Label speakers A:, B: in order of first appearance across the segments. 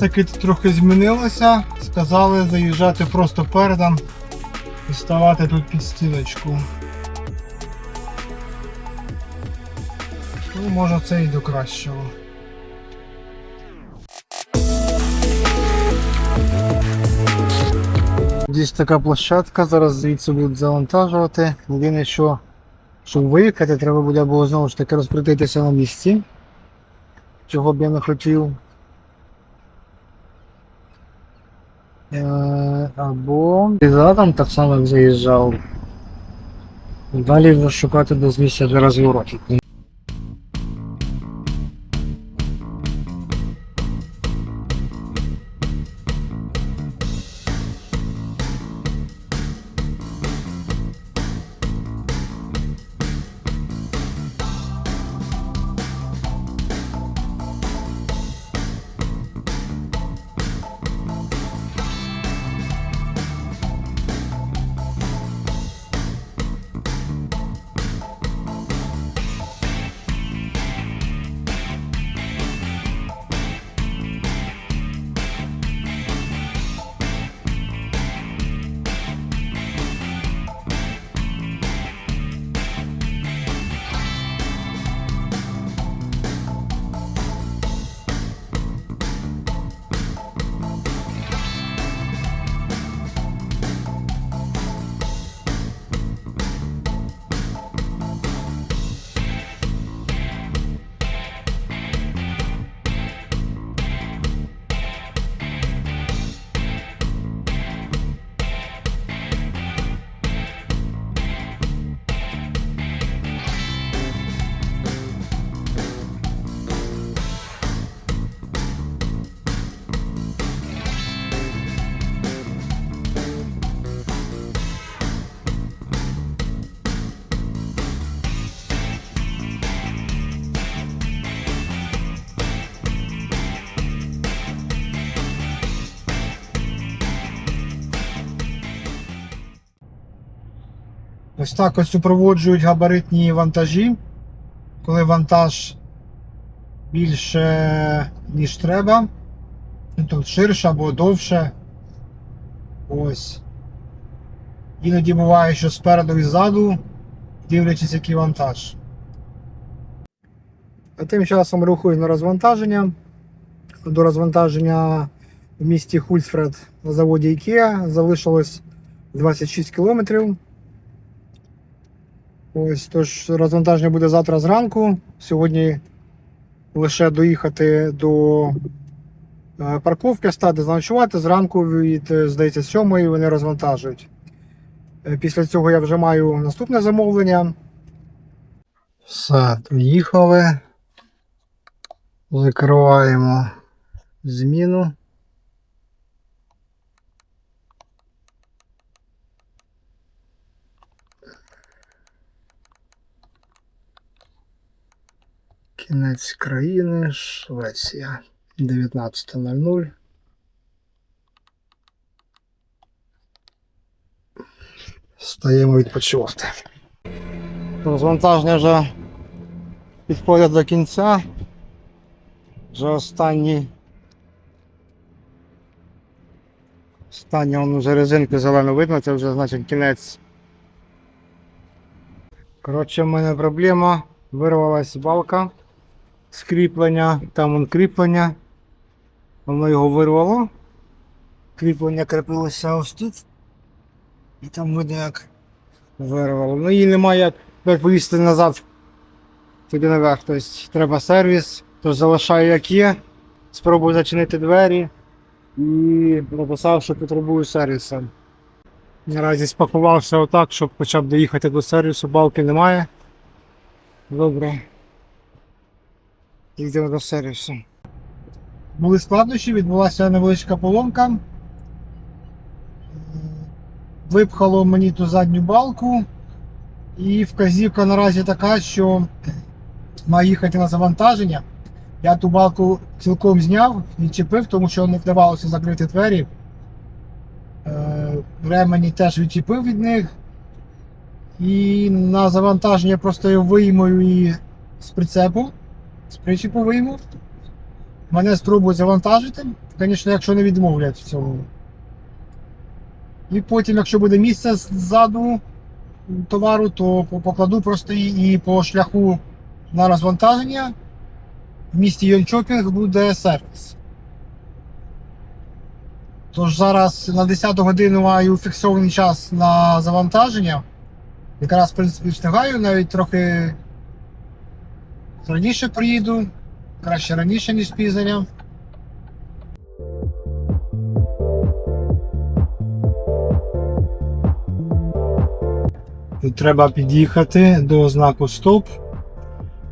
A: Таки трохи змінилося. Сказали заїжджати просто передом і ставати тут під стіночку. Ну, може це і до кращого. Десь така площадка, зараз звідси будуть завантажувати. Єдине, що щоб виїхати, треба буде було знову ж таки розкрутитися на місці. Чого б я не хотів. Е, Або і задом так само заїжджав. Далі шукати десь місця для розворотів. Ось так ось супроводжують габаритні вантажі. Коли вантаж більше, ніж треба. Ну, Тут ширше або довше. Ось. Іноді буває, що спереду і ззаду, дивлячись, який вантаж. А тим часом рухаю на розвантаження. До розвантаження в місті Хульцфред на заводі IKEA залишилось 26 кілометрів. Ось, тож розвантаження буде завтра зранку. Сьогодні лише доїхати до е, парковки, стати заночувати. Зранку від, е, здається, 7 вони розвантажують. Е, Після цього я вже маю наступне замовлення. Все, доїхали. Закриваємо зміну. Кінець країни, Швеція. 19.00. Стаємо відпочивати. Розвантаження вже підходить до кінця. Вже останні. Останні вон вже резинки зелено видно, це вже значить кінець. Коротше, в мене проблема. Вирвалась балка з кріплення, там вон кріплення. Воно його вирвало. Кріплення кріпилося ось тут. І там видно як вирвало. Ну і немає як, як повісти назад туди наверх. Тобто треба сервіс, тож залишаю як є. Спробую зачинити двері і написав, що потребую сервісу. Наразі спакувався отак, щоб хоча б доїхати до сервісу, балки немає. Добре. Йдемо до сервісу. Були складнощі, відбулася невеличка поломка. Випхало мені ту задню балку. І вказівка наразі така, що маю їхати на завантаження. Я ту балку цілком зняв, відчепив, тому що не вдавалося закрити двері. Е, Ремені теж відчепив від них. І на завантаження просто його виймою і з прицепу, з причепу вийму. Мене спробують завантажити. звісно, якщо не відмовлять в цьому. І потім, якщо буде місце ззаду товару, то покладу просто і по шляху на розвантаження в місті Йончопінг буде сервіс. Тож зараз на 10 годину маю фіксований час на завантаження. Якраз, в принципі, встигаю, навіть трохи раніше приїду. Краще раніше, ніж. Тут треба під'їхати до знаку Стоп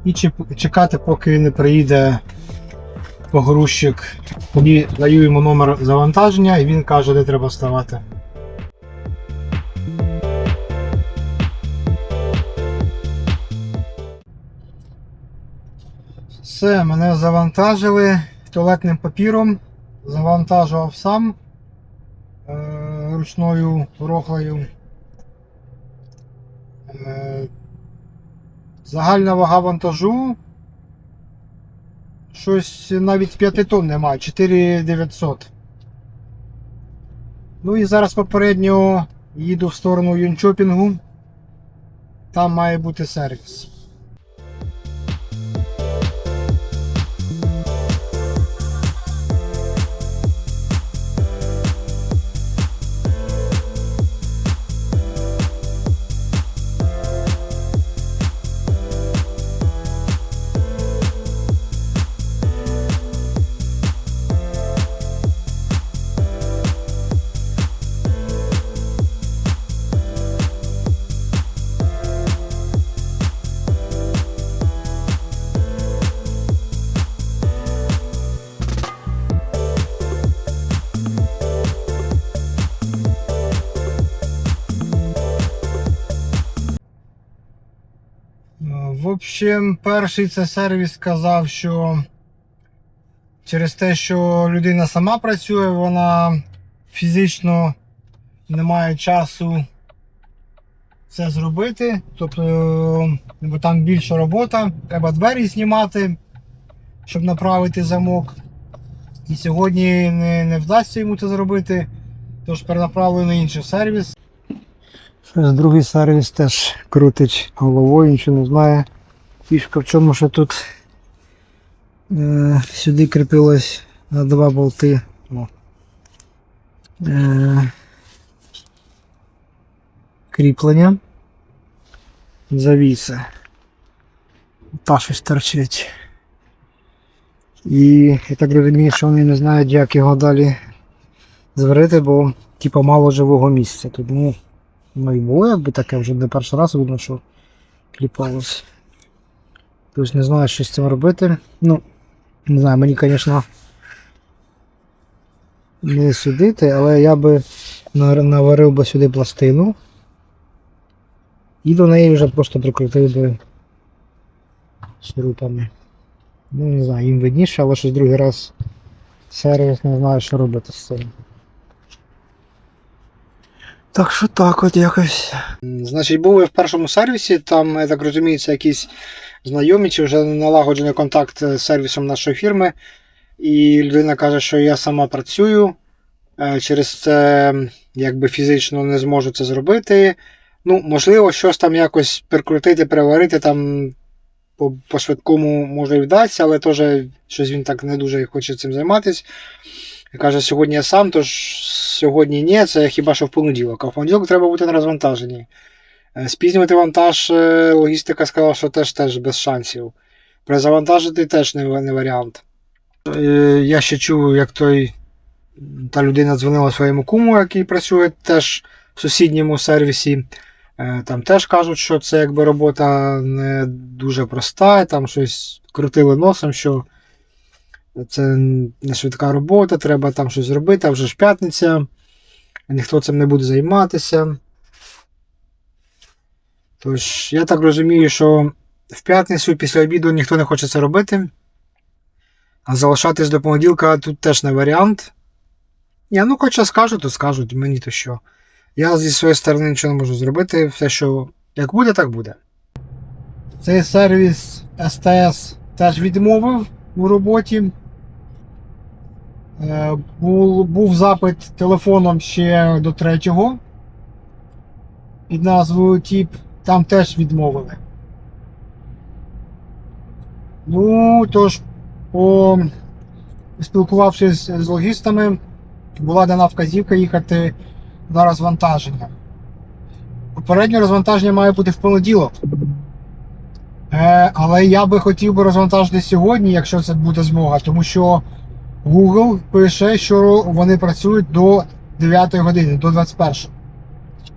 A: і чекати, поки не приїде погрузчик. Тоді даю йому номер завантаження і він каже, де треба ставати. Все, мене завантажили туалетним папіром. Завантажував сам е, ручною рохлею. Е, загальна вага вантажу. Щось навіть 5 тонн немає, 4900. Ну і зараз попередньо їду в сторону Юнчопінгу. Там має бути сервіс. Общем, перший це сервіс сказав, що через те, що людина сама працює, вона фізично не має часу це зробити. Тобто, е, бо там більша робота, треба двері знімати, щоб направити замок. І сьогодні не, не вдасться йому це зробити, тож перенаправлю на інший сервіс. Другий сервіс теж крутить головою, нічого не знає. Фішка в чому, що тут е, сюди кріпилось на два болти. О. Е, кріплення. Завіси. Та щось торчить. І я так розумію, що вони не знають, як його далі зварити, бо типу, мало живого місця. Ну, Ну і було якби таке вже не перший раз видно, що кліпалось. Тобто не знаю, що з цим робити. Ну, не знаю, мені, звісно, не судити, але я би наварив би сюди пластину. І до неї вже просто прикрутив би шурупами. Ну, не знаю, їм видніше, але щось другий раз сервіс не знаю, що робити з цим. Так що так от якось. Значить, був я в першому сервісі, там, я так розумію, якісь знайомі, чи вже налагоджений контакт з сервісом нашої фірми. І людина каже, що я сама працюю. е, Через це якби фізично не зможу це зробити. Ну, можливо, щось там якось прикрутити, переварити там по, по швидкому може і вдасться, але теж щось він так не дуже хоче цим займатися. І каже, сьогодні я сам, тож сьогодні ні, це хіба що в понеділок. А в понеділок треба бути на розвантаженні. Е, Спізнювати вантаж, е, логістика сказала, що теж теж без шансів. Перезавантажити теж не, не варіант. Е, Я ще чув, як той та людина дзвонила своєму куму, який працює теж в сусідньому сервісі. Там теж кажуть, що це якби робота не дуже проста, там щось крутили носом, що це не швидка робота, треба там щось зробити, а вже ж п'ятниця, ніхто цим не буде займатися. Тож, я так розумію, що в п'ятницю після обіду ніхто не хоче це робити. А залишатись до понеділка тут теж не варіант. Я ну хоча скажу, то скажуть, мені то що. Я зі своєї сторони нічого не можу зробити. Все, що як буде, так буде. Цей сервіс СТС теж відмовив у роботі. Е, Був, був запит телефоном ще до третього під назвою Тіп. Там теж відмовили. Ну, тож, по спілкувавшись з логістами, була дана вказівка їхати на розвантаження. Попереднє розвантаження має бути в понеділок. Е, але я би хотів би розвантажити сьогодні, якщо це буде змога, тому що Google пише, що вони працюють до 9 години, до 21.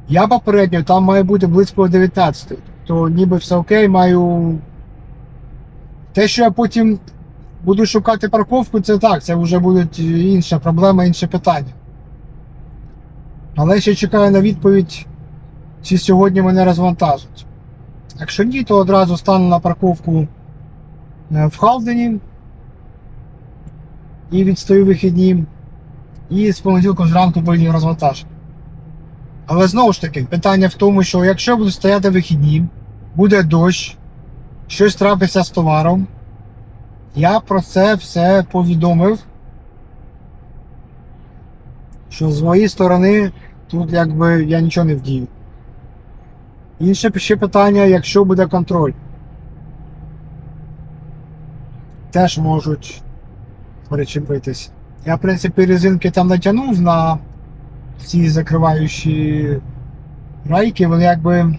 A: Я попередньо там має бути близько 19. То ніби все окей, маю. Те, що я потім буду шукати парковку, це так, це вже буде інша проблема, інше питання. Але ще чекаю на відповідь, чи сьогодні мене розвантажать. Якщо ні, то одразу стану на парковку е, в Халдені і відстаю вихідні. І з понеділка зранку поїду розвантаж. Але знову ж таки, питання в тому, що якщо буду стояти вихідні, буде дощ, щось трапиться з товаром, я про це все повідомив. Що з моєї сторони тут якби я нічого не вдію. Інше ще питання, якщо буде контроль. Теж можуть причепитись. Я, в принципі, резинки там натягнув на ці закриваючі райки, вони якби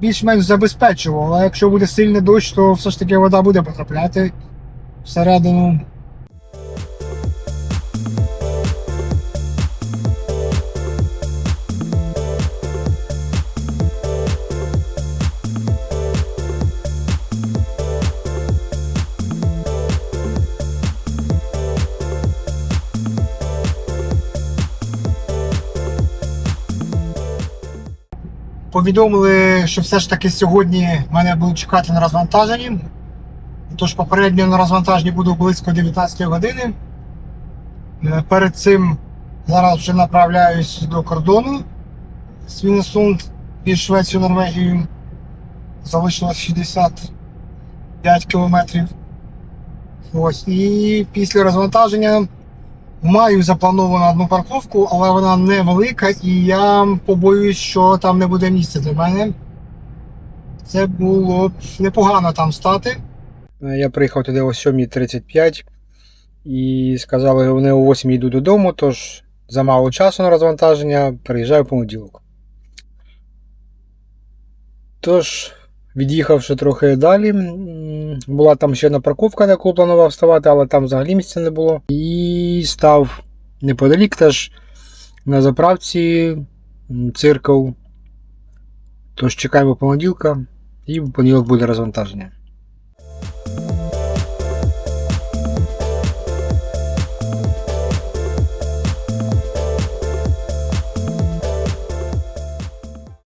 A: більш-менш забезпечував, але якщо буде сильний дощ, то все ж таки вода буде потрапляти всередину. Повідомили, що все ж таки сьогодні мене будуть чекати на розвантаженні. Тож попередньо на розвантаженні буду близько 19 години. Е, Перед цим зараз вже направляюсь до кордону Свінесунд під Швецію, Норвегію. Залишилось 65 кілометрів. Ось. І після розвантаження Маю заплановану одну парковку, але вона невелика, і я побоююсь, що там не буде місця для мене. Це було б непогано там стати. Я приїхав туди о 7.35 і сказали, що вони о 8 йду додому, тож замало часу на розвантаження, приїжджаю в понеділок. Тож, від'їхавши трохи далі, була там ще одна парковка, на яку планував вставати, але там взагалі місця не було. І став неподалік теж на заправці циркл. Тож чекаємо понеділка, і в понеділок буде розвантаження.